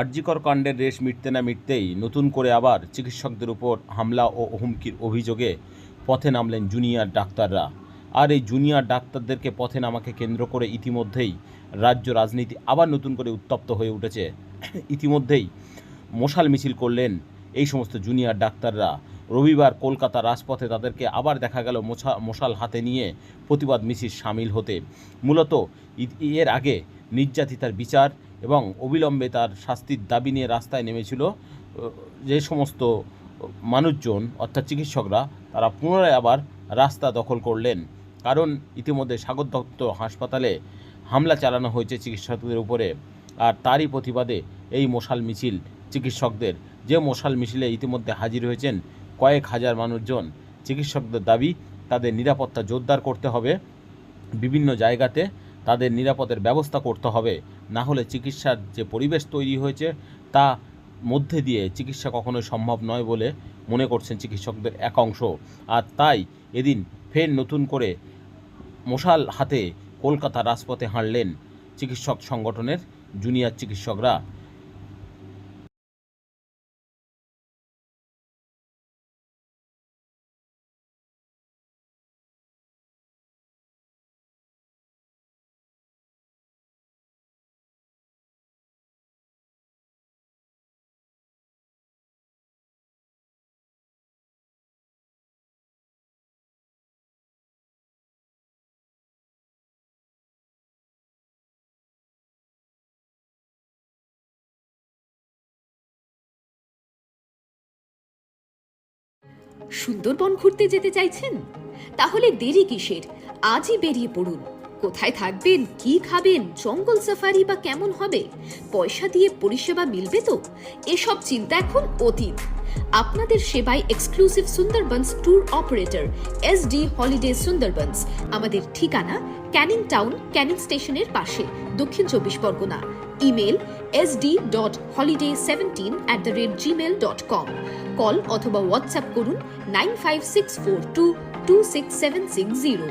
আরজিকর কাণ্ডের রেশ মিটতে না মিটতেই নতুন করে আবার চিকিৎসকদের উপর হামলা ও হুমকির অভিযোগে পথে নামলেন জুনিয়র ডাক্তাররা। আর এই জুনিয়র ডাক্তারদেরকে পথে নামাকে কেন্দ্র করে ইতিমধ্যেই রাজ্য রাজনীতি আবার নতুন করে উত্তপ্ত হয়ে উঠেছে। ইতিমধ্যেই মশাল মিছিল করলেন এই সমস্ত জুনিয়র ডাক্তাররা। রবিবার কলকাতা রাজপথে তাদেরকে আবার দেখা গেল মোছা, মশাল হাতে নিয়ে প্রতিবাদ মিছিল সামিল হতে। মূলত এর আগে নির্যাতিতার বিচার এবং অবিলম্বে তার শাস্তির দাবি নিয়ে রাস্তায় নেমেছিল যে সমস্ত মানুষজন, অর্থাৎ চিকিৎসকরা, তারা পুনরায় আবার রাস্তা দখল করলেন। কারণ ইতিমধ্যে সাগর দত্ত হাসপাতালে হামলা চালানো হয়েছে চিকিৎসকদের উপরে, আর তারই প্রতিবাদে এই মশাল মিছিল চিকিৎসকদের। যে মশাল মিছিলে ইতিমধ্যে হাজির হয়েছেন কয়েক হাজার মানুষজন, চিকিৎসকদের দাবি, তাদের নিরাপত্তা জোরদার করতে হবে। বিভিন্ন জায়গাতে তাদের নিরাপদের ব্যবস্থা করতে হবে। না হলে চিকিৎসার যে পরিবেশ তৈরি হয়েছে, তা মধ্যে দিয়ে চিকিৎসা কখনোই সম্ভব নয় বলে মনে করছেন চিকিৎসকদের এক অংশ। আর তাই এদিন ফের নতুন করে মশাল হাতে কলকাতা রাজপথে হাঁটলেন চিকিৎসক সংগঠনের জুনিয়র চিকিৎসকরা। সুন্দরবন ঘুরতে যেতে চাইছেন? তাহলে দেরি কিসের? আজই বেরিয়ে পড়ুন। কোথায় থাকবেন, কি খাবেন, জঙ্গল সাফারি বা কেমন হবে? পয়সা দিয়ে পরিষেবা মিলবে তো? এসব চিন্তা এখন অতীত। আপনাদের সেবায় exclusive Sundarbans tour operator S D holiday Sundarbans. আমাদের ঠিকানা ক্যানিং টাউন ক্যানিং স্টেশনের পাশে, দক্ষিণ চব্বিশ Pargana. Email S D dot holiday seventeen at the rate Gmail dot com call অথবা হোয়াটসঅ্যাপ করুন nine five six four two two six seven six zero